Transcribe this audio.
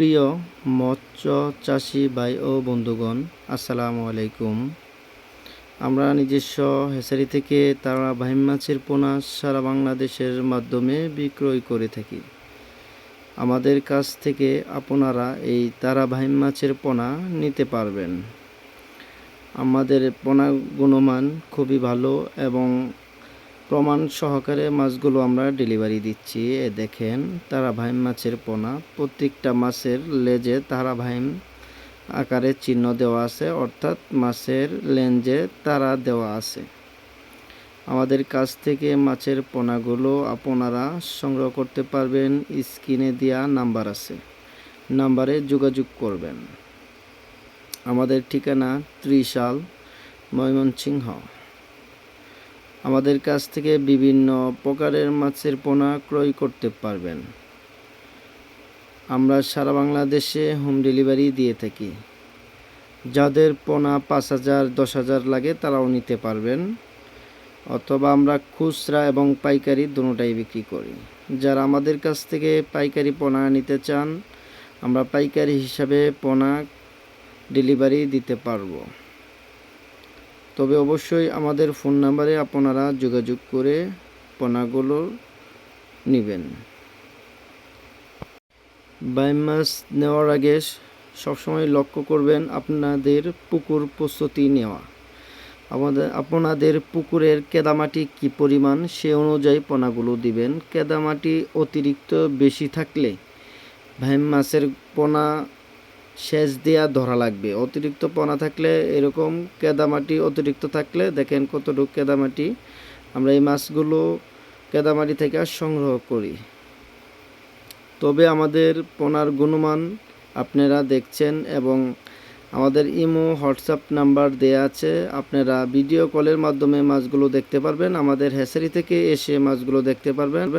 প্রিয় মৎস্য চাষি ভাই ও বন্ধুগণ, আসসালামু আলাইকুম। আমরা নিজস্ব হেসারি থেকে তারা ভাইম মাছের পোনা সারা বাংলাদেশের মাধ্যমে বিক্রয় করে থাকি। আমাদের কাছ থেকে আপনারা এই তারা ভাইম মাছের পোনা নিতে পারবেন। আমাদের পোনা গুণমান খুবই ভালো এবং প্রমাণ সহকারে মাছগুলো আমরা ডেলিভারি দিচ্ছি। এ দেখেন তারা ভাইম মাছের পোনা। প্রত্যেকটা মাছের লেজে তারা ভাইম আকারে চিহ্ন দেওয়া আছে, অর্থাৎ মাছের লেঞ্জে তারা দেওয়া আছে। আমাদের কাছ থেকে মাছের পোনাগুলো আপনারা সংগ্রহ করতে পারবেন, স্ক্রিনে দেওয়া নাম্বার আছে। নাম্বারে যোগাযোগ করবেন। আমাদের ঠিকানা ত্রিশাল, ময়মনসিংহ। আমাদের কাছ থেকে বিভিন্ন প্রকারের মাছের পোনা ক্রয় করতে পারবেন। আমরা সারা বাংলাদেশে হোম ডেলিভারি দিয়ে থাকি। যাদের পোনা পাঁচ হাজার, দশ হাজার লাগে তারাও নিতে পারবেন। অথবা আমরা খুচরা এবং পাইকারি দুটোটাই বিক্রি করি। যারা আমাদের কাছ থেকে পাইকারি পোনা নিতে চান, আমরা পাইকারি হিসাবে পোনা ডেলিভারি দিতে পারব। তবে অবশ্যই আমাদের ফোন নাম্বারে আপনারা যোগাযোগ করে পোনাগুলো নেবেন। বাইম মাছ নেওয়ার আগে সবসময় লক্ষ্য করবেন আপনাদের পুকুর প্রস্তুতি নেওয়া। আমাদের, আপনাদের পুকুরের কেদামাটি কি পরিমাণ, সে অনুযায়ী পোনাগুলো দিবেন। কেদামাটি অতিরিক্ত বেশি থাকলে ভাইম মাছের পোনা সেচ দেওয়া ধরা লাগবে। অতিরিক্ত পোনা থাকলে এরকম কেদামাটি অতিরিক্ত থাকলে দেখেন কতটুকু কেদামাটি। আমরা এই মাছগুলো কেদামাটি থেকে সংগ্রহ করি। তবে আমাদের পোনার গুণমান আপনারা দেখছেন এবং আমাদের ইমো, হোয়াটসঅ্যাপ নাম্বার দেয়া আছে। আপনারা ভিডিও কলের মাধ্যমে মাছগুলো দেখতে পারবেন। আমাদের হ্যাচারি থেকে এসে মাছগুলো দেখতে পারবেন।